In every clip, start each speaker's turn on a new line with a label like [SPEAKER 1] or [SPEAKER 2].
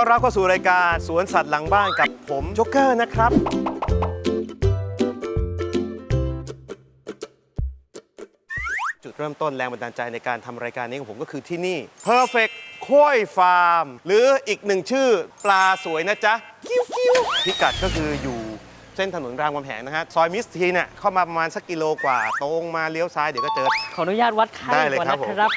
[SPEAKER 1] ต้อนรับเข้าสู่รายการสวนสัตว์หลังบ้านกับผมโจ๊กเกอร์นะครับ จุดเริ่มต้นแรงบันดาลใจในการทำรายการนี้ของผมก็คือที่นี่ Perfect ค้อยฟาร์ม หรืออีกหนึ่งชื่อปลาสวยนะจ๊ะ คิ้วคิ้วพิกัดก็คืออยู่เส้นถนนรามคำแหงนะฮะซอยมิสทีเนี่ยเข้ามาประมาณสักกิโลกว่า ตรงมาเลี้ยวซ้ายเดี๋ยวก็เจอ
[SPEAKER 2] ขออนุญาตวัดไข้
[SPEAKER 1] ได้เลย
[SPEAKER 2] ก่อน
[SPEAKER 1] ครับ
[SPEAKER 2] นะ
[SPEAKER 1] ผม
[SPEAKER 2] ครับ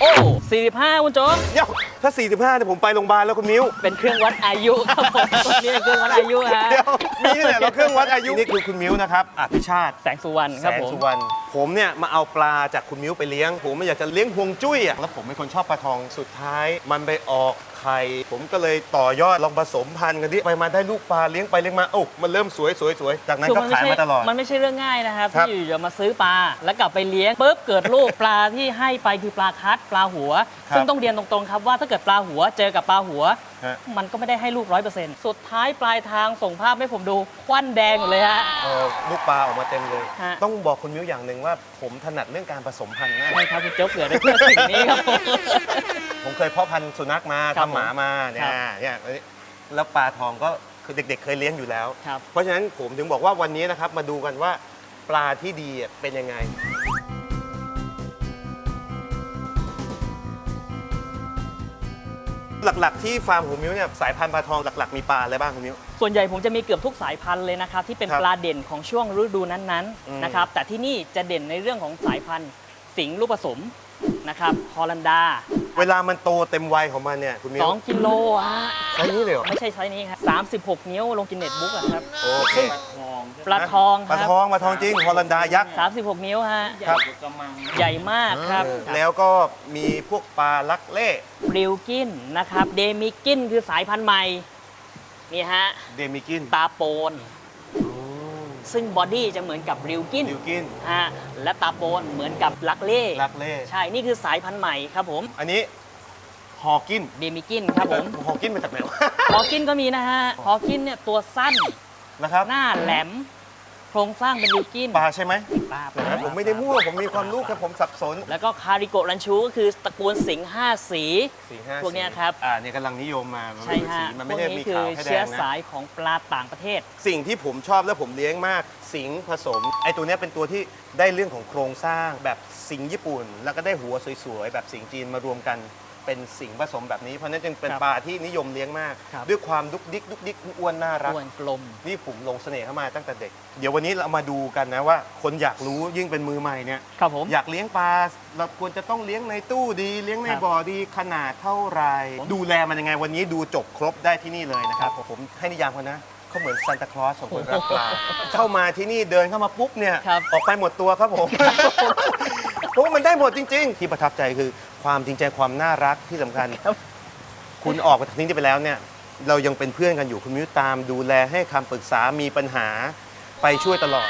[SPEAKER 2] โอ้45คุณโจ๊ก
[SPEAKER 1] เดี๋ยว ถ้า 45เนี่ยผมไปโรงพยาบาลแล้วคุณมิ้ว
[SPEAKER 2] เป็นเครื่องวัดอายุครับผมตัวนี้เป็นเครื่องวัดอายุฮะ
[SPEAKER 1] เดี๋ยวมีเนี่ยเราเครื่องวัดอายุนี่คือคุณมิ้วนะครับอภิชาติ
[SPEAKER 2] แสงสุวรรณ
[SPEAKER 1] แส
[SPEAKER 2] ครับ
[SPEAKER 1] ง
[SPEAKER 2] ผม
[SPEAKER 1] สุวรรณผมเนี่ยมาเอาปลาจากคุณมิ้วไปเลี้ยง ผมไม่อยากจะเลี้ยงฮวงจุ้ยอะแล้วผมเป็นคนชอบปลาทองสุดท้าย มันไปออกไข่ผมก็เลยต่อยอดลองผสมพันธุ์กันดิไปมาได้ลูกปลาเลี้ยงไปเลี้ยงมาโอ้ามันเริ่มสวยสวยสวยจากนั้น
[SPEAKER 2] คือ
[SPEAKER 1] ก็
[SPEAKER 2] มันไม่
[SPEAKER 1] ขาย
[SPEAKER 2] ใช่
[SPEAKER 1] มาตลอด
[SPEAKER 2] มันไม่ใช่เรื่องง่ายนะครับ
[SPEAKER 1] ครับ
[SPEAKER 2] ที่อยู่ๆมาซื้อปลาแล้วกลับไปเลี้ยงปุ๊บเกิดลูกปลาที่ให้ไปคือปลาคัดปลาหัว
[SPEAKER 1] ครับ
[SPEAKER 2] ซึ่งต้องเรียนตรงๆครับว่าถ้าเกิดปลาหัวเจอกับปลาหัว
[SPEAKER 1] ฮะ
[SPEAKER 2] มันก็ไม่ได้ให้ลูกร้อยเปอร์เซ็นต์สุดท้ายปลายทางส่งภาพให้ผมดูควันแดงหมดเลยฮะ
[SPEAKER 1] เออลูกปลาออกมาเต็มเลย
[SPEAKER 2] ฮะ
[SPEAKER 1] ต้องบอกคุณมิ้วอย่างหนึ่งว่า ผมถนัดเรื่องการผสมพันธุ์มาก
[SPEAKER 2] ใช่ครับคุณโจ๊กเกิดได้เพื่อสิ่งนี้ครับผม
[SPEAKER 1] ผมเคยเพาะพันธุ์สุนัขมา
[SPEAKER 2] ครับ
[SPEAKER 1] ทำหมามาเนี่
[SPEAKER 2] ครั
[SPEAKER 1] ย
[SPEAKER 2] บ
[SPEAKER 1] เนี่ยแล้วปลาทองก็คือเด็กๆ เคยเลี้ยงอยู่แล้ว
[SPEAKER 2] ครับ
[SPEAKER 1] เพราะฉะนั้นผมถึงบอกว่าวันนี้นะครับมาดูกันว่าปลาที่ดีอะเป็นยังไง หลักๆ ที่ฟาร์มของมิ้วเนี่ยสายพันธุ์ปลาทองหลัก ๆ มีปลาอะไรบ้างคุณมิ้ว
[SPEAKER 2] ส่วนใหญ่ผมจะมีเกือบทุกสายพันธุ์เลยนะครับที่เป็น
[SPEAKER 1] ครับ
[SPEAKER 2] ปลาเด่นของช่วงฤดูนั้น
[SPEAKER 1] อืม
[SPEAKER 2] ๆนะครับแต่ที่นี่จะเด่นในเรื่องของสายพันธุ์สิงห์ลูกผสมนะครับฮอลันดา
[SPEAKER 1] เวลามันโตเต็มวัยของมันเนี่ยคุณมิ้ว
[SPEAKER 2] 2กิโลฮะ
[SPEAKER 1] ใช้นี้เลยเหรอ
[SPEAKER 2] ไม่ใช่ไซส์นี้ครับ36 นิ้วลงกินเน็ตบุ๊กอะครับ
[SPEAKER 1] โอเค
[SPEAKER 2] ปลาทองค
[SPEAKER 1] ปลา
[SPEAKER 2] รับ
[SPEAKER 1] ทองปลาทองจริงฮอลันดายักษ์
[SPEAKER 2] 36 นิ้วฮะ
[SPEAKER 1] ครับ
[SPEAKER 2] ใหญ่มากครับ
[SPEAKER 1] แล้วก็มีพวกปลาลักเล่
[SPEAKER 2] บริวกินนะครับเดมิกินคือสายพันธุ์ใหม่นี่ฮะ
[SPEAKER 1] เดมิกิน
[SPEAKER 2] ตาโปน ซึ่งบอดี้จะเหมือนกับบริวกิน
[SPEAKER 1] ดิวกิน
[SPEAKER 2] ฮะและตาโปนเหมือนกับลักเล่
[SPEAKER 1] ลักเล่
[SPEAKER 2] ใช่นี่คือสายพันธุ์ใหม่ครับผม
[SPEAKER 1] อันนี้ฮอกิน
[SPEAKER 2] เดมิกินครับผม
[SPEAKER 1] ฮอกินมาจากไหนวะ
[SPEAKER 2] ฮอกินก็มีนะฮะ ฮอกินเนี่ยตัวสั้น
[SPEAKER 1] นะครับ
[SPEAKER 2] หน้าแหลม โครงสร้างเป็นบิวกิน
[SPEAKER 1] ปลาใช่ไหม
[SPEAKER 2] ปลา
[SPEAKER 1] เห็นไหมผมไม่ได้มั่วผมมีความรู้แค่ผมสับสน
[SPEAKER 2] แล้วก็คาริโกะรันชูก็คือตระกูลสิงห์ห้าสี
[SPEAKER 1] สี่ห้า
[SPEAKER 2] พวกเนี้ยครับ
[SPEAKER 1] อ่าเนี่ยกำลังนิยมมามัน
[SPEAKER 2] ใช่
[SPEAKER 1] เป็น
[SPEAKER 2] ฮะ
[SPEAKER 1] สีมัน
[SPEAKER 2] พ
[SPEAKER 1] ไม่
[SPEAKER 2] วก
[SPEAKER 1] ได้
[SPEAKER 2] นี้
[SPEAKER 1] มี
[SPEAKER 2] คื
[SPEAKER 1] ขา
[SPEAKER 2] อ
[SPEAKER 1] วแค่แด
[SPEAKER 2] เชื้อง
[SPEAKER 1] นะ
[SPEAKER 2] สายของปลาต่างประเทศ
[SPEAKER 1] สิ่งที่ผมชอบและผมเลี้ยงมาก สิงห์ผสม ไอตัวเนี้ยเป็นตัวที่ได้เรื่องของโครงสร้างแบบสิงห์ญี่ปุ่น แล้วก็ได้หัวสวยๆ แบบสิงห์จีนมารวมกัน เป็นสิงห์ผสมแบบนี้ เพราะฉะนั้นจึงเป็น
[SPEAKER 2] ครับ
[SPEAKER 1] ปลาที่นิยมเลี้ยงมาก
[SPEAKER 2] ครับ
[SPEAKER 1] ด้วยความดุกดิกดุกดิกอ้วนน่ารัก
[SPEAKER 2] อ้วนกลม
[SPEAKER 1] นี่ผมลงเสน่ห์เข้ามาตั้งแต่เด็ก เดี๋ยววันนี้เรามาดูกันนะว่า คนอยากรู้ยิ่งเป็นมือใหม่เนี่ย
[SPEAKER 2] ครับผม
[SPEAKER 1] อยากเลี้ยงปลาเราควรจะต้องเลี้ยงในตู้ดีเลี้ยงใน
[SPEAKER 2] ครับ
[SPEAKER 1] บ่อดีขนาดเท่าไหรดูแลมันยังไงวันนี้ดูจบครบได้ที่นี่เลยนะครับผมให้นิยามเขานะเขาเหมือนซานตาคลอสของคนรักปลาเข้ามาที่นี่เดินเข้ามาปุ๊บเนี่ย
[SPEAKER 2] ครับ
[SPEAKER 1] ออกไปหมดตัวครับผม เพราะว่ามันได้หมดจริง ๆ ที่ประทับใจคือ ความจริงใจความน่ารักที่สำคัญ
[SPEAKER 2] ครับ
[SPEAKER 1] คุณออกจากที่นี่ไปแล้วเนี่ย เรายังเป็นเพื่อนกันอยู่คุณมิวตามดูแลให้คำปรึกษามีปัญหาไปช่วยตลอด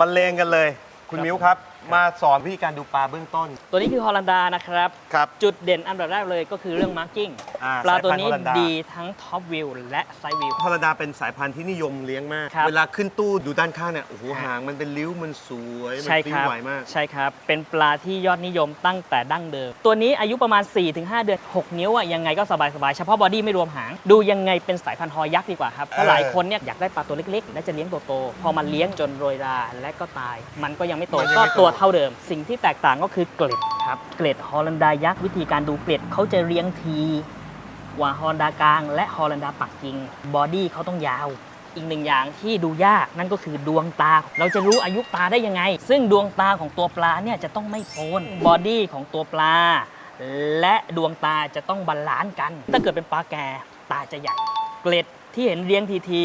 [SPEAKER 1] บรรเลงกันเลย คุณ
[SPEAKER 2] ครับ
[SPEAKER 1] มิวครับ มาสอนวิธีการดูปลาเบื้องต้น
[SPEAKER 2] ตัวนี้คือฮอลันดานะครับ
[SPEAKER 1] ครับ
[SPEAKER 2] จุดเด่นอันดับแรกเลยก็คือเรื่องมาร์กิ้ง
[SPEAKER 1] อ่า
[SPEAKER 2] ปลาตัวนี้
[SPEAKER 1] สายพันธุ์ฮอลันดา
[SPEAKER 2] ดีทั้งท็อปวิวและไซด์วิว
[SPEAKER 1] ฮอลันดาเป็นสายพันธุ์ที่นิยมเลี้ยงมาก
[SPEAKER 2] ครับ
[SPEAKER 1] เวลาขึ้นตู้ดูด้านข้างเนี่ยโอ้โห
[SPEAKER 2] ครับ
[SPEAKER 1] หางมันเป็นริ้วมันสวยมัน
[SPEAKER 2] ใช่
[SPEAKER 1] ปลิ้
[SPEAKER 2] ควรับ
[SPEAKER 1] ไหวมาก
[SPEAKER 2] ใช่ครับ เป็นปลาที่ยอดนิยมตั้งแต่ดั้งเดิม ตัวนี้อายุประมาณ 4-5 เดือน 6 นิ้วอะยังไงก็สบายๆเฉพาะบอดี้ไม่รวมหาง ดูยังไงเป็นสายพันธุ์ฮอยักษ์ดีกว่าครับเพราะ
[SPEAKER 1] เออ
[SPEAKER 2] หลายคนเนี่ยอยากได้ปลาตัวเล็กๆ และจะเลี้ยงตัวโต พอมันเลี้ยงจนโรยราและก็ตาย มันก็ยังไม่โตก็ตัวเท่าเดิม สิ่งที่แตกต่างก็คือเกล็ดครับเกล็ดฮอลันดายักษ์วิธีการดูเกล็ดเขาจะเรียงทีกว่าฮอลันดากลาง และฮอลันดาปักกิ่งบอดี้เขาต้องยาว อีกหนึ่งอย่างที่ดูยากนั่นก็คือดวงตา เราจะรู้อายุปลาได้ยังไง ซึ่งดวงตาของตัวปลาเนี่ยจะต้องไม่โปนบอดี้ของตัวปลา และดวงตาจะต้องบาลานซ์กัน ถ้าเกิดเป็นปลาแก่ตาจะใหญ่ เกล็ดที่เห็นเรียงทีที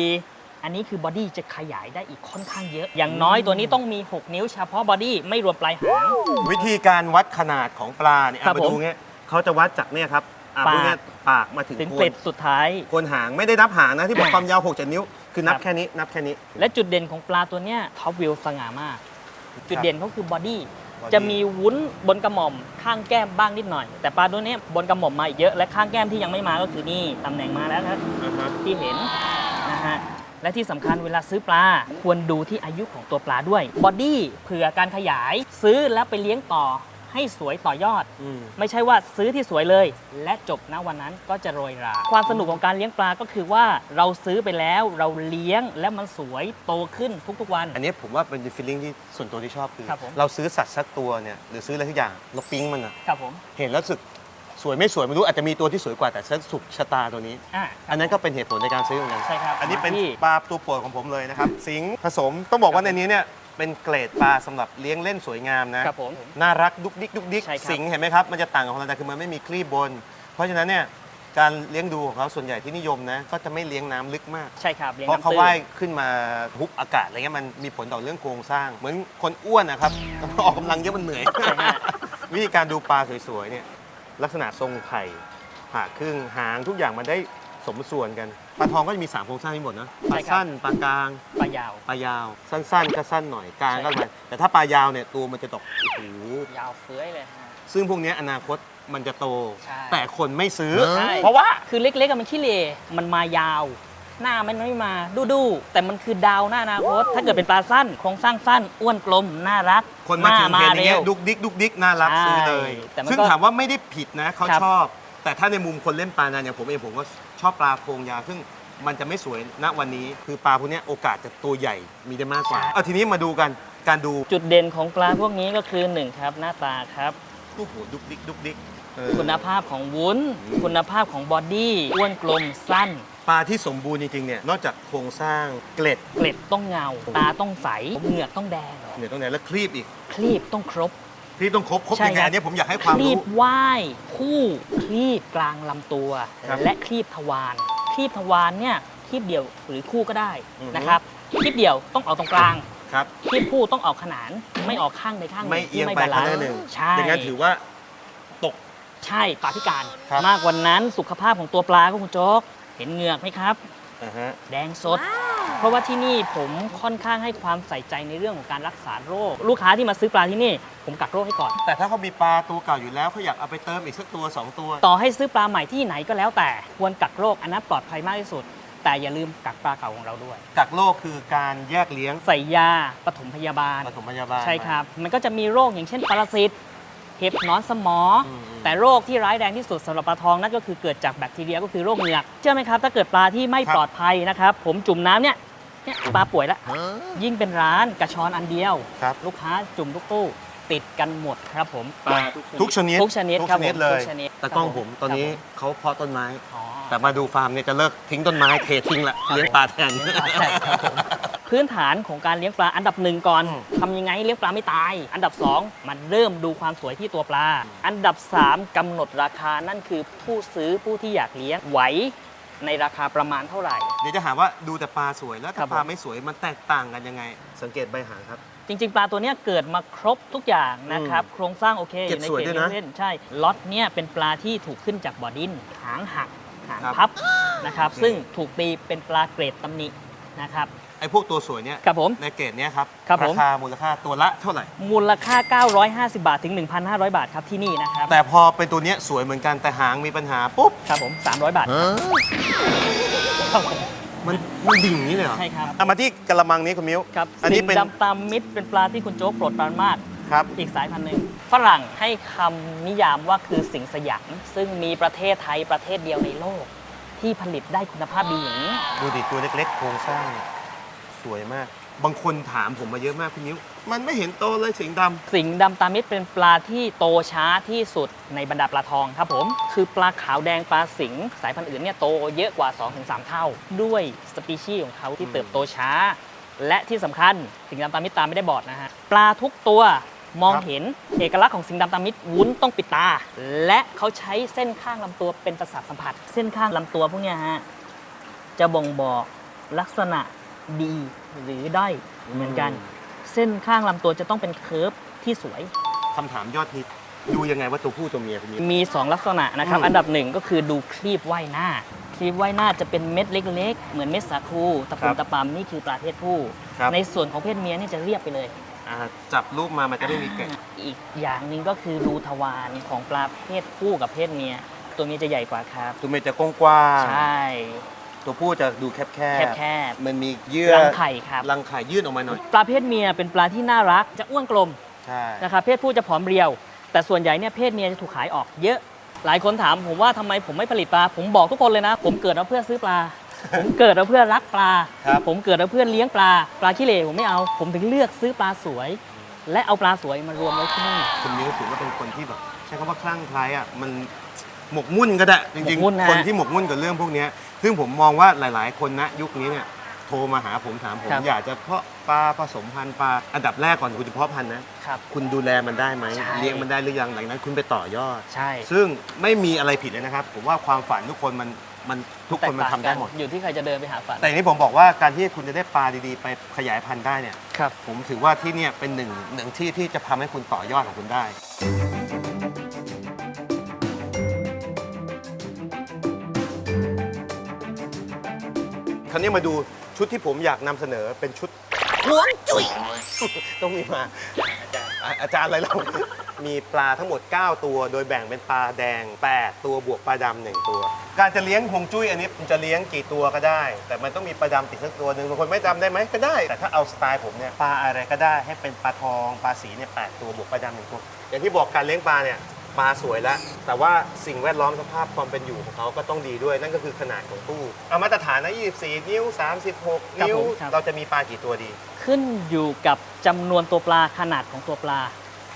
[SPEAKER 2] อันนี้คือบอดี้จะขยายได้อีกค่อนข้างเยอะ อย่างน้อยตัวนี้ต้องมี 6 นิ้วเฉพาะบอดี้ไม่รวมปลายหาง
[SPEAKER 1] วิธีการวัดขนาดของปลาเนี่ย
[SPEAKER 2] ครั
[SPEAKER 1] เอา
[SPEAKER 2] บ
[SPEAKER 1] ไป
[SPEAKER 2] ผม
[SPEAKER 1] ดูเงี้ยเขาจะวัดจากเนี่ยครับอะ
[SPEAKER 2] ปาก
[SPEAKER 1] พูดง่ายๆปากมาถึง
[SPEAKER 2] ถึง
[SPEAKER 1] โค
[SPEAKER 2] เกล็
[SPEAKER 1] น
[SPEAKER 2] ดสุดท้าย
[SPEAKER 1] โคนหางไม่ได้นับหางนะที่บอก
[SPEAKER 2] อ่า
[SPEAKER 1] ความยาว6 7นิ้ว คือนับ
[SPEAKER 2] ครับ
[SPEAKER 1] แค่นี้นับแค่นี้
[SPEAKER 2] และจุดเด่นของปลาตัวเนี้ยท็อปวิวสง่ามาก จุดเด่นเขาคือบอดี้
[SPEAKER 1] body
[SPEAKER 2] จะมีวุ้นบนกระหม่อมข้างแก้มบ้างนิดหน่อย แต่ปลาตัวเนี้ยบนกระหม่อมมาอีกเยอะและข้างแก้มที่ยังไม่มาก็คือนี่ตำแหน่งมาแล้วครับ
[SPEAKER 1] อ่าฮะ
[SPEAKER 2] ที่เห็นนะฮะ และที่สำคัญเวลาซื้อปลา ควรดูที่อายุของตัวปลาด้วยบอดี้เผื่อการขยายซื้อแล้วไปเลี้ยงต่อให้สวยต่อยอด
[SPEAKER 1] อืม
[SPEAKER 2] ไม่ใช่ว่าซื้อที่สวยเลย และจบณวันนั้นก็จะโรยรา ความสนุกของการเลี้ยงปลาก็คือว่าเราซื้อไปแล้วเราเลี้ยงและมันสวยโตขึ้นทุกๆวัน
[SPEAKER 1] อันนี้ผมว่าเป็นฟีลลิ่งที่ส่วนตัวที่ชอบคือ
[SPEAKER 2] ครับผม
[SPEAKER 1] เราซื้อสัตว์สักตัวเนี่ยหรือซื้ออะไรทุกอย่างเราปิ๊งมันอะ
[SPEAKER 2] ครับผม
[SPEAKER 1] เห็นแล้วรู้สึก สวยไม่สวยไม่รู้อาจจะมีตัวที่สวยกว่าแต่ฉันสุขชะตาตัวนี้
[SPEAKER 2] อะ
[SPEAKER 1] อันนั้นก็เป็นเหตุผลในการซื้อเหมือนกัน
[SPEAKER 2] ใช่ครับ
[SPEAKER 1] อันนี้เป็น
[SPEAKER 2] ที่
[SPEAKER 1] ปลาตัวโปรดของผมเลยนะครับ สิงห์ผสมต้องบอกว่าในนี้เนี่ยเป็นเกรดปลาสำหรับเลี้ยงเล่นสวยงามนะ
[SPEAKER 2] ครับผม
[SPEAKER 1] น่ารักดุกดิกดุกดิก
[SPEAKER 2] ใช่ครับ
[SPEAKER 1] สิงห์เห็นไหมครับ มันจะต่างกับฮอลันดาคือมันไม่มีคลีบบน เพราะฉะนั้นเนี่ยการเลี้ยงดูของเขาส่วนใหญ่ที่นิยมนะ ก็จะไม่เลี้ยงน้ำลึกมาก
[SPEAKER 2] ใช่ครับลี้ยง
[SPEAKER 1] เพราะเขา
[SPEAKER 2] น้ำตื้น
[SPEAKER 1] ว่ายขึ้นมาฮุบอากาศอะไรเงี้ยมันมีผลต่อเรื่องโครงสร้าง เหมือนคนอ้วนนะครับ ออกกำลังเยอะมันเหนื่อย
[SPEAKER 2] ใช่ฮะ
[SPEAKER 1] วิธีการดูปลาสวยๆเนี่ย ลักษณะทรงไข่ผ่าครึ่งหางทุกอย่างมันได้สมส่วนกันปลาทองก็จะมี3โครงสร้างทั้งหมดนะปลา
[SPEAKER 2] ใช่ครับ
[SPEAKER 1] สั้นปลากลาง
[SPEAKER 2] ปลายาว
[SPEAKER 1] ปลายาว สั้น ๆ ก็สั้นหน่อยกลางก็
[SPEAKER 2] ใช่
[SPEAKER 1] ไปแต่ถ้าปลายาวเนี่ยตัวมันจะตกโอ้โห
[SPEAKER 2] ยาวเฟื้อยเลยฮะ
[SPEAKER 1] ซึ่งพวกเนี้ยอนาคตมันจะโต
[SPEAKER 2] ใช่
[SPEAKER 1] แต่คนไม่ซื้อ
[SPEAKER 2] ใช่
[SPEAKER 1] เพราะว่า
[SPEAKER 2] คือเล็กๆอะมันขี้เลมันมายาว หน้ามันไม่มาดูดูๆแต่มันคือดาวหน้าอนาคตถ้าเกิดเป็นปลาสั้นโครงสร้างสั้นอ้วนกลมน่ารัก
[SPEAKER 1] คนมาถึง
[SPEAKER 2] ห
[SPEAKER 1] เห็น
[SPEAKER 2] น้
[SPEAKER 1] อย่างเงี้ย
[SPEAKER 2] ร็ว
[SPEAKER 1] ดุกดิกดุกดิกน่ารัก
[SPEAKER 2] ใช่
[SPEAKER 1] ซื้อเลย
[SPEAKER 2] แต่มัน
[SPEAKER 1] ซึ่ง
[SPEAKER 2] ก็
[SPEAKER 1] ถามว่าไม่ได้ผิดนะเขา
[SPEAKER 2] ครับ
[SPEAKER 1] ชอบ แต่ถ้าในมุมคนเล่นปลานานอย่างผมเองผมก็ชอบปลาโครงยาวซึ่งมันจะไม่สวยณวันนี้ คือปลาพวกเนี้ยโอกาสจะตัวใหญ่มีได้มากกว่าเอาทีนี้มาดูกันการดู
[SPEAKER 2] จุดเด่นของปลาพวกนี้ก็คือหนึ่งครับหน้าตาครับ
[SPEAKER 1] โอ้โหดุกดิกดุกดิกเออ
[SPEAKER 2] คุณภาพของวุ้น
[SPEAKER 1] อืม
[SPEAKER 2] คุณภาพของบอดี้อ้วนกลมสั้น
[SPEAKER 1] ปลาที่สมบูรณ์จริงๆเนี่ยนอกจากโครงสร้างเกล็ด
[SPEAKER 2] เกล็ดต้องเงา ตาต้องใส เหงือกต้องแดง
[SPEAKER 1] เนี่ยตรงไหนแล้วคลีบอีก
[SPEAKER 2] คลีบต้องครบ
[SPEAKER 1] คลีบต้องครบครบ
[SPEAKER 2] ใช่
[SPEAKER 1] ยังไง
[SPEAKER 2] ครับ
[SPEAKER 1] อันนี้ผมอยากให้ความ
[SPEAKER 2] คลี
[SPEAKER 1] รู้
[SPEAKER 2] บว่ายคู่คลีบกลางลำตัว
[SPEAKER 1] ครับ
[SPEAKER 2] และคลีบทวารคลีบทวารเนี่ยคลีบเดียวหรือคู่ก็ได้
[SPEAKER 1] อือฮึ
[SPEAKER 2] นะครับคลีบเดียวต้องออกตรงกลาง
[SPEAKER 1] ครับ
[SPEAKER 2] คลีบคู่ต้องออกขนานไม่ออกข้างใดข้างหนึ่ง
[SPEAKER 1] ไม่เอียง
[SPEAKER 2] ที่
[SPEAKER 1] ไป
[SPEAKER 2] บาลา
[SPEAKER 1] ข้าง
[SPEAKER 2] น
[SPEAKER 1] ใดหนึ่ง
[SPEAKER 2] ใช่
[SPEAKER 1] อย่างนั้นถือว่าตก
[SPEAKER 2] ใช่ปลาพิการ
[SPEAKER 1] ครับ
[SPEAKER 2] มากกว่านั้นสุขภาพของตัวปลาก็คุณโจ๊ก เห็นเหงือกไหมครับ
[SPEAKER 1] อ่าฮะ
[SPEAKER 2] แดงสด เพราะว่าที่นี่ผมค่อนข้างให้ความใส่ใจในเรื่องของการรักษาโรค ลูกค้าที่มาซื้อปลาที่นี่ ผมกักโรคให้ก่อน
[SPEAKER 1] แต่ถ้าเขามีปลาตัวเก่าอยู่แล้วเขาอยากเอาไปเติมอีกสักตัวสองตัว
[SPEAKER 2] ต่อให้ซื้อปลาใหม่ที่ไหนก็แล้วแต่ควรกักโรคอันนั้นปลอดภัยมากที่สุด แต่อย่าลืมกักปลาเก่าของเราด้วย
[SPEAKER 1] กักโรคคือการแยกเลี้ยง
[SPEAKER 2] ใส่ยาปฐมพยาบาล
[SPEAKER 1] ปฐมพยาบาล
[SPEAKER 2] ใช่ครับ มันก็จะมีโรคอย่างเช่นปรสิต เห็บหนอนสมออ
[SPEAKER 1] มอืม
[SPEAKER 2] แต่โรคที่ร้ายแรงที่สุดสำหรับปลาทองนั่นก็คือเกิดจากแบคทีเรียก็คือโรคเหงือกเชื่อไหมครับ ถ้าเกิดปลาที่ไม่
[SPEAKER 1] ครับ
[SPEAKER 2] ปลอดภัยนะครับ ผมจุ่มน้ำเนี่ยเนี่ยปลาป่วยแล้ว ยิ่งเป็นร้านกระชอนอันเดียว
[SPEAKER 1] ครับ
[SPEAKER 2] ลูกค้าจุ่มทุกตู้ติดกันหมดครับผม
[SPEAKER 1] ปลาทุกชนิด
[SPEAKER 2] ทุกชนิด
[SPEAKER 1] ทุก
[SPEAKER 2] ครับ
[SPEAKER 1] ชนิด
[SPEAKER 2] ผม
[SPEAKER 1] เลย
[SPEAKER 2] ทุกชนิด
[SPEAKER 1] แต่กล้อง
[SPEAKER 2] ครับ
[SPEAKER 1] ผมตอนนี้
[SPEAKER 2] ครับ
[SPEAKER 1] เขาเพาะต้นไม้
[SPEAKER 2] อ๋อ
[SPEAKER 1] แต่มาดูฟาร์มเนี่ยจะเลิกทิ้งต้นไม้เททิ้งละ
[SPEAKER 2] ครับ
[SPEAKER 1] เลี้ยงปลาแทน
[SPEAKER 2] เลี้ยงปลาแทนครับผม พื้นฐานของการเลี้ยงปลาอันดับหนึ่งก่อน
[SPEAKER 1] อืม
[SPEAKER 2] ทำยังไงให้เลี้ยงปลาไม่ตาย อันดับ 2 มันเริ่มดูความสวยที่ตัวปลา อันดับ 3กำหนดราคานั่นคือผู้ซื้อผู้ที่อยากเลี้ยงไหวในราคาประมาณเท่าไหร่
[SPEAKER 1] เดี๋ยวจะหาว่าดูแต่ปลาสวยแล้ว
[SPEAKER 2] ครั
[SPEAKER 1] ถ้า
[SPEAKER 2] บ
[SPEAKER 1] ปลา
[SPEAKER 2] ผม
[SPEAKER 1] ไม่สวยมันแตกต่างกันยังไง สังเกตใบหางครับ
[SPEAKER 2] จริง ๆ ปลาตัวเนี้ยเกิดมาครบทุกอย่างนะครับ โครงสร้างโอเคอ
[SPEAKER 1] เก็บ
[SPEAKER 2] ยู่ใน
[SPEAKER 1] สวย
[SPEAKER 2] เก
[SPEAKER 1] ด้
[SPEAKER 2] ณ
[SPEAKER 1] วย
[SPEAKER 2] ฑ์
[SPEAKER 1] นะ
[SPEAKER 2] เล่นใช่ล็อตเนี่ยเป็นปลาที่ถูกขึ้นจากบ่อดินหางหักหาง
[SPEAKER 1] ครับ
[SPEAKER 2] พับนะครับ
[SPEAKER 1] โอเค
[SPEAKER 2] ซึ่งถูกตีเป็นปลาเกรดตำหนินะครับ
[SPEAKER 1] ไอ้พวกตัวสวยเนี่ย
[SPEAKER 2] ครับผม
[SPEAKER 1] ในเกรดเนี้ยครับ
[SPEAKER 2] ครับผม
[SPEAKER 1] ราคามูลค่าตัวละเท่าไหร่
[SPEAKER 2] มูลค่า 950 บาทถึง 1,500 บาทครับที่นี่นะครับ
[SPEAKER 1] แต่พอเป็นตัวเนี้ยสวยเหมือนกันแต่หางมีปัญหาปุ๊บ
[SPEAKER 2] ครับผม 300 บาทครับผม
[SPEAKER 1] มันมันดิ่งอย่างนี้เลยเหรอ
[SPEAKER 2] ใช่ครับ
[SPEAKER 1] เอามาที่กระมังนี้คุณมิ้ว
[SPEAKER 2] ครับ
[SPEAKER 1] อันนี้
[SPEAKER 2] สิง
[SPEAKER 1] เป็น
[SPEAKER 2] ดำตามมิตรเป็นปลาที่คุณโจ๊กโปรดปรานมาก
[SPEAKER 1] ครับ
[SPEAKER 2] อีกสายพันธุ์หนึ่งฝรั่งให้คำนิยามว่าคือสิงสยามซึ่งมีประเทศไทยประเทศเดียวในโลก ที่ผลิตได้คุณภาพดีอย่างนี้
[SPEAKER 1] ดูดิตัวเล็กๆโครงสร้างเนี่ย สวยมาก บางคนถามผมมาเยอะมากพี่นิ้ว มันไม่เห็นโตเลยสิงห์ด
[SPEAKER 2] สิงห์ดำตามิตรเป็นปลาที่โตช้าที่สุดในบรรดาปลาทองครับผม คือปลาขาวแดงปลาสิงห์สายพันธุ์อื่นเนี่ยโตเยอะกว่า 2-3 เท่า ด้วยสปีชีส์ของเขาที่เติบโตช้า และที่สำคัญสิงห์ดำตามิตรตาไม่ได้บอดนะฮะปลาทุกตัวมองเห็นเอกลักษณ์ของสิงห์ดำตามิตรวุ้นต้องปิดตา และเขาใช้เส้นข้างลำตัวเป็นประสาทสัมผัส เส้นข้างลำตัวพวกเนี้ยฮะจะบ่งบอกลักษณะ ดีหรือด้อยำเหมือนกัน เส้นข้างลำตัวจะต้องเป็นเคิร์ฟที่สวย
[SPEAKER 1] คำถามยอดฮิตดูยังไงว่าตัวผู้ตัวเมียคุณมิ้ว
[SPEAKER 2] มี 2 ลักษณะนะครับ
[SPEAKER 1] อืม
[SPEAKER 2] อันดับหนึ่งก็คือดูคลีบว่ายหน้าคลีบว่ายหน้าจะเป็นเม็ดเล็ก ๆ เหมือนเม็ดสาคูตะ
[SPEAKER 1] ครั
[SPEAKER 2] ปุ่
[SPEAKER 1] บ
[SPEAKER 2] มตะปำนี่คือปลาเพศผู้
[SPEAKER 1] ครับ
[SPEAKER 2] ในส่วนของเพศเมียนี่จะเรียบไปเลย
[SPEAKER 1] อ่าจับรูปมามันจะได้มีเกล็ด
[SPEAKER 2] อีกอย่างหนึ่งก็คือรูทวารของปลาเพศผู้กับเพศเมีย ตัวเมียจะใหญ่กว่าครับ
[SPEAKER 1] ตัวเมียจะกว้างๆ
[SPEAKER 2] ใช่
[SPEAKER 1] ตัวผู้จะดูแคบ
[SPEAKER 2] แคบ
[SPEAKER 1] มันมีเยื่อ
[SPEAKER 2] ๆรังไข่ครับ
[SPEAKER 1] รังไข่ยื่นออกมาหน่อย
[SPEAKER 2] ปลาเพศเมียเป็นปลาที่น่ารักจะอ้วนกลม
[SPEAKER 1] ใช่
[SPEAKER 2] นะครับเพศผู้จะผอมเรียว แต่ส่วนใหญ่เนี่ยเพศเมียจะถูกขายออกเยอะ หลายคนถามผมว่าทำไมผมไม่ผลิตปลา ผมบอกทุกคนเลยนะ ผมเกิดมาเพื่อซื้อปลา ผมเกิดมาเพื่อรักปลา
[SPEAKER 1] ครับ
[SPEAKER 2] ผมเกิดมาเพื่อเลี้ยงปลา ปลาขี้เหร่ผมไม่เอา ผมถึงเลือกซื้อปลาสวย และเอาปลาสวยมารวมไว้ที่นี่
[SPEAKER 1] คุณมิ้วถือว่าเป็นคนที่แบบใช้คำว่าคลั่งไคล้อะ มัน หมกมุ่นก็ได้จริง
[SPEAKER 2] หมกมุ่นนะ
[SPEAKER 1] ๆ คนที่หมกมุ่นกับเรื่องพวกเนี้ยซึ่งผมมองว่าหลาย ๆ คนนะยุคนี้เนี่ยโทรมาหาผมถามผม
[SPEAKER 2] ครับ
[SPEAKER 1] อยากจะเพาะปลาผสมพันธุ์ปลาอันดับแรกก่อนคุณจะเพาะพันธุ์นะ ครับ คุณดูแลมันได้ไหม
[SPEAKER 2] ใช่
[SPEAKER 1] เลี้ยงมันได้หรือยังหลังนั้นคุณไปต่อยอด
[SPEAKER 2] ใช่
[SPEAKER 1] ซึ่งไม่มีอะไรผิดเลยนะครับ ผมว่าความฝันทุกคนมันมันทุกคนมันทำได้หมด
[SPEAKER 2] อยู่ที่ใครจะเดินไปหาฝัน
[SPEAKER 1] แต่อย่างนี้ผมบอกว่าการที่คุณจะได้ปลาดีๆ ไปขยายพันธุ์ได้เนี่ย
[SPEAKER 2] ครับ
[SPEAKER 1] ผมถือว่าที่เนี่ยเป็นหนึ่งหนึ่งที่ที่จะทำให้คุณต่อยอดของคุณได้ คราวนี้มาดูชุดที่ผมอยากนำเสนอเป็นชุด หวงจุยต้องมีมาอะอาจารย์อะไรเรา มีปลาทั้งหมด 9 ตัว โดยแบ่งเป็นปลาแดง 8 ตัวบวกปลาดำหนึ่งตัว การจะเลี้ยงฮวงจุ้ยอันนี้คุณจะเลี้ยงกี่ตัวก็ได้ แต่มันต้องมีปลาดำติดสักตัวหนึ่งบางคนไม่ดำได้ไหมก็ได้ แต่ถ้าเอาสไตล์ผมเนี่ยปลาอะไรก็ได้ให้เป็นปลาทองปลาสีเนี่ยแปดตัวบวกปลาดำหนึ่งตัวอย่างที่บอกการเลี้ยงปลาเนี่ย ปลาสวยแล้ว แต่ว่าสิ่งแวดล้อมสภาพความเป็นอยู่ของเขาก็ต้องดีด้วย นั่นก็คือขนาดของตู้เอามาตรฐานนะ 24 นิ้ว 36 นิ้ว
[SPEAKER 2] ผมครับ
[SPEAKER 1] เราจะมีปลากี่ตัวดี
[SPEAKER 2] ขึ้นอยู่กับจำนวนตัวปลาขนาดของตัวปลา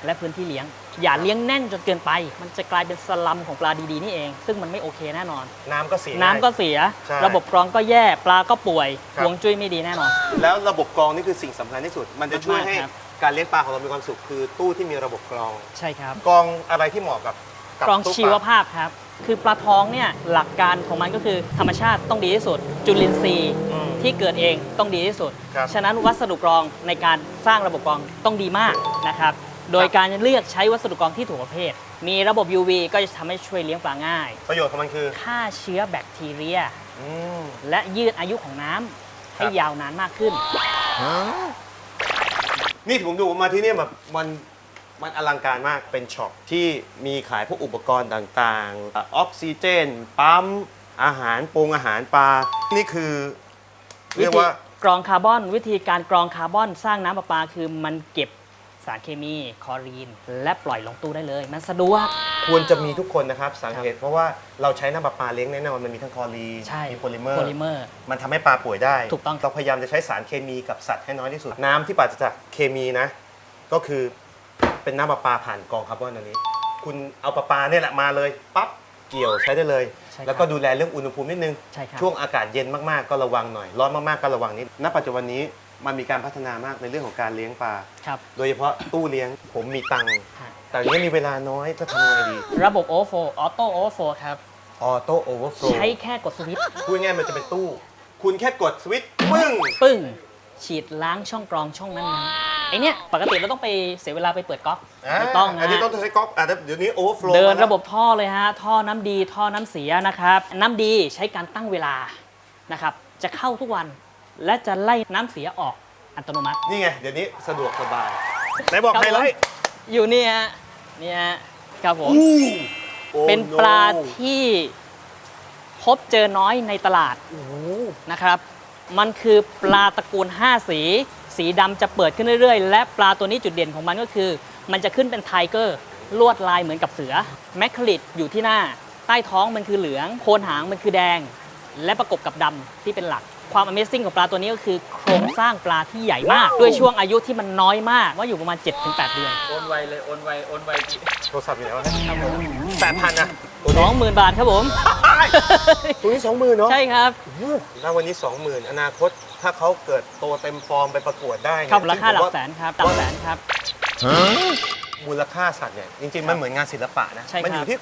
[SPEAKER 2] และพื้นที่เลี้ยง อย่าเลี้ยงแน่นจนเกินไป มันจะกลายเป็นสลัมของปลาดีๆนี่เอง ซึ่งมันไม่โอเคแน่นอน
[SPEAKER 1] น้ำก็เสีย
[SPEAKER 2] น้ำก็เสีย
[SPEAKER 1] ใช่
[SPEAKER 2] ระบบกรองก็แย่ปลาก็ป่วย
[SPEAKER 1] ครับ
[SPEAKER 2] ฮวงจุ้ยไม่ดีแน่นอน
[SPEAKER 1] แล้วระบบกรองนี่คือสิ่งสำคัญที่สุด มันจะช่วย
[SPEAKER 2] มากๆ
[SPEAKER 1] ให้
[SPEAKER 2] ครับ
[SPEAKER 1] การเลี้ยงปลาของเรามีความสุขคือตู้ที่มีระบบกรอง
[SPEAKER 2] ใช่ครับ
[SPEAKER 1] กรองอะไรที่เหมาะกับกั
[SPEAKER 2] กรอง
[SPEAKER 1] ตู้ปลา
[SPEAKER 2] ชีวภาพครับ คือปลาท้องเนี่ยหลักการของมันก็คือธรรมชาติต้องดีที่สุด จุลินทรีย์
[SPEAKER 1] อืม
[SPEAKER 2] ที่เกิดเองต้องดีที่สุด
[SPEAKER 1] ครับ
[SPEAKER 2] ฉะนั้นวัสดุกรองในการสร้างระบบกรองต้องดีมากนะครับ โดยการเลือกใช้วัสดุกรองที่ถูกประเภท มีระบบ UV ก็จะทำให้ช่วยเลี้ยงปลาง่าย
[SPEAKER 1] ประโยชน์ของมันคือ
[SPEAKER 2] ฆ่าเชื้อแบคทีเรีย
[SPEAKER 1] อืม
[SPEAKER 2] และยืดอายุของน้ำให้
[SPEAKER 1] ครับ
[SPEAKER 2] ยาวนานมากขึ้น
[SPEAKER 1] นี่ผมดูมาที่เนี่ยแบบมันมันอลังการมากเป็นช็อปที่มีขายพวกอุปกรณ์ต่างๆออกซิเจน ปั๊ม อาหารปรุงอาหารปลา นี่คือเรียกว่า
[SPEAKER 2] กรองคาร์บอน วิธีการกรองคาร์บอนสร้างน้ำประปาคือมันเก็บ สารเคมีคลอรีน และปล่อยลงตู้ได้เลย มันสะดวก
[SPEAKER 1] ควรจะมีทุกคนนะครับสังเกตเพราะว่าเราใช้น้ำประปาเลี้ยงแน่นอนมันมีทั้งคลอรีน
[SPEAKER 2] ใช่
[SPEAKER 1] มีโพลิเมอร์
[SPEAKER 2] โพลิเมอร์
[SPEAKER 1] มันทำให้ปลาป่วยได้
[SPEAKER 2] ถูกต้อง
[SPEAKER 1] เราพยายามจะใช้สารเคมีกับสัตว์ให้น้อยที่สุด น้ำที่ปราศจากเคมีนะ ก็คือเป็นน้ำประปาผ่านกรองคาร์บอนอันนี้ คุณเอาประปาเนี่ยแหละมาเลยปั๊บเกี่ยวใช้ได้เลย
[SPEAKER 2] ใช่ครับ
[SPEAKER 1] แล้วก็ดูแลเรื่องอุณหภูมินิดนึง
[SPEAKER 2] ใช่ครับ
[SPEAKER 1] ช่วงอากาศเย็นมากๆก็ระวังหน่อย ร้อนมากๆก็ระวังนิดณปัจจุบันนี้ มันมีการพัฒนามากในเรื่องของการเลี้ยงปลา
[SPEAKER 2] ครับ
[SPEAKER 1] โดยเฉพาะตู้เลี้ยงผมมีตังค์
[SPEAKER 2] ฮะ
[SPEAKER 1] แต่ยังมีเวลาน้อยจะทำยังไงดี
[SPEAKER 2] ระบบโอเวอร์โฟออโต้โอเวอร์โฟครับ
[SPEAKER 1] ออโต้โอเวอร์โฟล
[SPEAKER 2] ใช้แค่กดสวิตช์
[SPEAKER 1] พูดง่ายๆมันจะเป็นตู้ คุณแค่กดสวิตช์ปึ้ง
[SPEAKER 2] ปึ้ง ฉีดล้างช่องกรองช่องนั้นนะไอเนี้ยปกติเราต้องไปเสียเวลาไปเปิดก๊อกไม่ต้อง
[SPEAKER 1] อันนี้
[SPEAKER 2] นะ
[SPEAKER 1] ต้องใช้ก๊อกอะเดี๋ยวนี้โอเวอร์โฟล
[SPEAKER 2] เดินระบบท่อเลยฮะ ท่อน้ำดีท่อน้ำเสียนะครับ น้ำดีใช้การตั้งเวลานะครับ จะเข้าทุกวัน และจะไล่น้ำเสียออกอัตโนมัติ
[SPEAKER 1] นี่ไง เดี๋ยวนี้สะดวกสบายไหนบอก
[SPEAKER 2] ครับ
[SPEAKER 1] ไฮไลท์
[SPEAKER 2] อยู่นี่ฮะนี่ฮะครับผม
[SPEAKER 1] อู้โอ้
[SPEAKER 2] เป็นปลา
[SPEAKER 1] โน
[SPEAKER 2] ที่พบเจอน้อยในตลาด
[SPEAKER 1] โอ้โห
[SPEAKER 2] นะครับ มันคือปลาตระกูล 5 สี สีดำจะเปิดขึ้นเรื่อยๆ และปลาตัวนี้จุดเด่นของมันก็คือ มันจะขึ้นเป็นไทเกอร์ ลวดลายเหมือนกับเสือ แมคคลิดอยู่ที่หน้า ใต้ท้องมันคือเหลือง โคนหางมันคือแดง และประกบกับดำที่เป็นหลัก ความ Amazing ของปลาตัวนี้ก็คือโครงสร้างปลาที่ใหญ่มาก ด้วยช่วงอายุที่มันน้อยมากว่าอยู่ประมาณ 7-8 เดือน
[SPEAKER 3] โอนไวเลยโอนไวโอนไว
[SPEAKER 1] โทรศัพท์อยู่ไหนวะแปดพันนะตัว
[SPEAKER 2] ส
[SPEAKER 1] นี้
[SPEAKER 2] องหมื่นบาทครับผม
[SPEAKER 1] ตัวนี้สองหมื่นเนาะ
[SPEAKER 2] ใช่ครับ
[SPEAKER 1] ถ้าวันนี้สองหมื่นอนาคตถ้าเขาเกิดโตเต็มฟอร์มไปประกวดได้เนี่ย
[SPEAKER 2] ครับราคาหลั
[SPEAKER 1] ซึ่งผม
[SPEAKER 2] ก
[SPEAKER 1] ว่
[SPEAKER 2] แสนครับหลักแสนครับ
[SPEAKER 1] มูลค่าสัตว์เนี่ยจริงๆ มันเหมือนงานศิลปะนะ
[SPEAKER 2] ใช่ครับ
[SPEAKER 1] มัอยู่ที่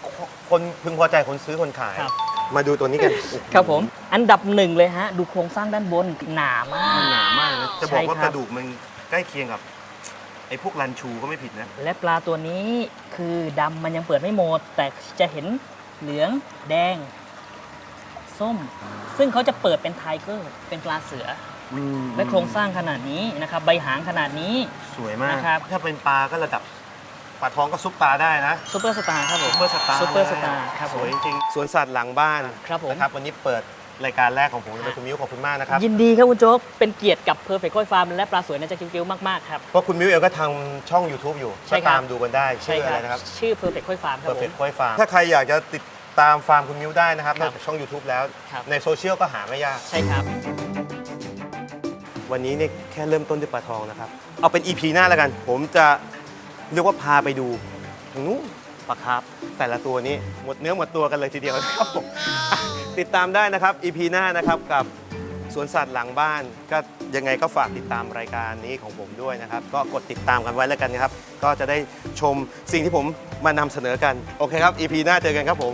[SPEAKER 1] คนพึงพอใจคนซื้อคนขาย
[SPEAKER 2] ครับ
[SPEAKER 1] มาดูตัวนี้กัน
[SPEAKER 2] ครับผม อันดับหนึ่งเลยฮะ ดูโครงสร้างด้านบนหนามาก
[SPEAKER 1] มันหนามากนะจะบอกว่า
[SPEAKER 2] ใช่ครับ
[SPEAKER 1] กระดูกมันใกล้เคียงกับไอ้พวกรันชูก็ไม่ผิดนะ
[SPEAKER 2] และปลาตัวนี้คือดำมันยังเปิดไม่หมด แต่จะเห็นเหลืองแดง ส้ม ซึ่งเขาจะเปิดเป็นไทเกอร์ เป็นปลาเสืออและโครงสร้างขนาดนี้นะครับ ใบหางขนาดนี้
[SPEAKER 1] สวยมาก
[SPEAKER 2] นะครับ
[SPEAKER 1] ถ้าเป็นปลาก็ระดับ ปลาท้องก็ซุปตาได้นะ
[SPEAKER 2] ซูเปอร์สตาร์ครับผม
[SPEAKER 1] ซุปเปอร์สตาร์
[SPEAKER 2] ซูเปอร์สตาร์ครับ
[SPEAKER 1] ส
[SPEAKER 2] ผม
[SPEAKER 1] วยจริงๆสวนสัตว์หลังบ้าน
[SPEAKER 2] ครับผม
[SPEAKER 1] นะครับวันนี้เปิดรายการแรกของผมจะเป็นคุณมิ้วขอบคุณมากนะครับ
[SPEAKER 2] ยินดีครับคุณโจ๊ก เป็นเกียรติกับ Perfect Koi Farm และปลาสวยนะจ๊ะกิ้วๆมาก ๆ ครับ
[SPEAKER 1] เพราะคุณมิ้วเองก็ทำช่อง YouTube อยู่
[SPEAKER 2] ใช่
[SPEAKER 1] ก็
[SPEAKER 2] ครับ
[SPEAKER 1] ตามดูกันได้ชื่ออะไรนะครับ
[SPEAKER 2] ชื่อ Perfect Koi Farm ค
[SPEAKER 1] เพ
[SPEAKER 2] รั
[SPEAKER 1] อบร์
[SPEAKER 2] ผ
[SPEAKER 1] เฟ
[SPEAKER 2] ม
[SPEAKER 1] กต์คอยฟาร์มถ้าใครอยากจะติดตามฟาร์มคุณมิ้วได้นะครับ
[SPEAKER 2] คนรั
[SPEAKER 1] อบกจากช่อง YouTube แล้ว
[SPEAKER 2] ครับ
[SPEAKER 1] ในโซเชียลก็หาไม่ยาก
[SPEAKER 2] ใช่ครับ
[SPEAKER 1] วันนี้เนี่ยแค่เริ่มต้นด้วยปลาทองนะครับ เอาเป็น EP หน้าแล้วกัน ผมจะ เรียกว่าพาไปดูทางนู้นปลาคาร์ฟแต่ละตัวนี้หมดเนื้อหมดตัวกันเลยทีเดียวนะครับผมอะติดตามได้นะครับ EP หน้านะครับกับสวนสัตว์หลังบ้าน ก็ยังไงก็ฝากติดตามรายการนี้ของผมด้วยนะครับ ก็กดติดตามกันไว้แล้วกันนะครับ ก็จะได้ชมสิ่งที่ผมมานำเสนอกัน โอเคครับ EP หน้าเจอกันครับผม